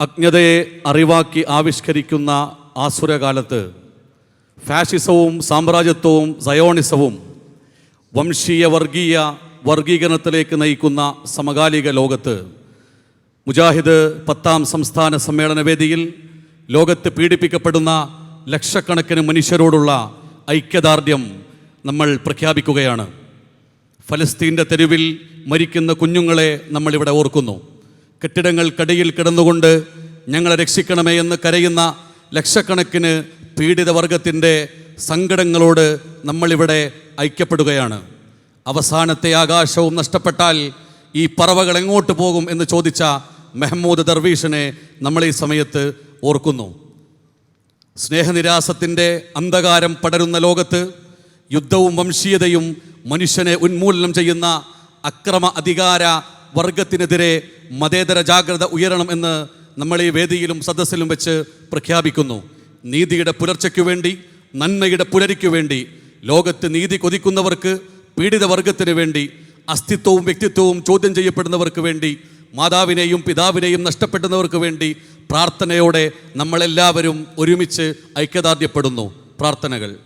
അജ്ഞതയെ അറിവാക്കി ആവിഷ്കരിക്കുന്ന ആസുരകാലത്ത് ഫാഷിസവും സാമ്രാജ്യത്വവും സയോണിസവും വംശീയ വർഗീയ വർഗീകരണത്തിലേക്ക് നയിക്കുന്ന സമകാലിക ലോകത്ത് മുജാഹിദ് പത്താം സംസ്ഥാന സമ്മേളന വേദിയിൽ ലോകത്ത് പീഡിപ്പിക്കപ്പെടുന്ന ലക്ഷക്കണക്കിന് മനുഷ്യരോടുള്ള ഐക്യദാർഢ്യം നമ്മൾ പ്രഖ്യാപിക്കുകയാണ്. ഫലസ്തീന്റെ തെരുവിൽ മരിക്കുന്ന കുഞ്ഞുങ്ങളെ നമ്മളിവിടെ ഓർക്കുന്നു. കെട്ടിടങ്ങൾക്കടിയിൽ കിടന്നുകൊണ്ട് ഞങ്ങളെ രക്ഷിക്കണമേ എന്ന് കരയുന്ന ലക്ഷക്കണക്കിന് പീഡിത വർഗത്തിന്റെ സങ്കടങ്ങളോട് നമ്മളിവിടെ ഐക്യപ്പെടുകയാണ്. അവസാനത്തെ ആകാശവും നഷ്ടപ്പെട്ടാൽ ഈ പറവകൾ എങ്ങോട്ട് പോകും എന്ന് ചോദിച്ച മെഹമ്മൂദ് ദർവീഷിനെ നമ്മൾ ഈ സമയത്ത് ഓർക്കുന്നു. സ്നേഹനിരാസത്തിന്റെ അന്ധകാരം പടരുന്ന ലോകത്ത് യുദ്ധവും വംശീയതയും മനുഷ്യനെ ഉന്മൂലനം ചെയ്യുന്ന അക്രമ അധികാര വർഗത്തിനെതിരെ മതേതര ജാഗ്രത ഉയരണം എന്ന് നമ്മൾ ഈ വേദിയിലും സദസ്സിലും വെച്ച് പ്രഖ്യാപിക്കുന്നു. നീതിയുടെ പുലർച്ചയ്ക്കു വേണ്ടി നന്മയുടെ പുലരിക്കു വേണ്ടി ലോകത്ത് നീതി കൊതിക്കുന്നവർക്ക് പീഡിത വർഗത്തിന് വേണ്ടി അസ്തിത്വവും വ്യക്തിത്വവും ചോദ്യം ചെയ്യപ്പെടുന്നവർക്ക് വേണ്ടി മാതാവിനെയും പിതാവിനെയും നഷ്ടപ്പെടുന്നവർക്ക് വേണ്ടി പ്രാർത്ഥനയോടെ നമ്മളെല്ലാവരും ഒരുമിച്ച് ഐക്യദാർഢ്യപ്പെടുന്നു. പ്രാർത്ഥനകൾ.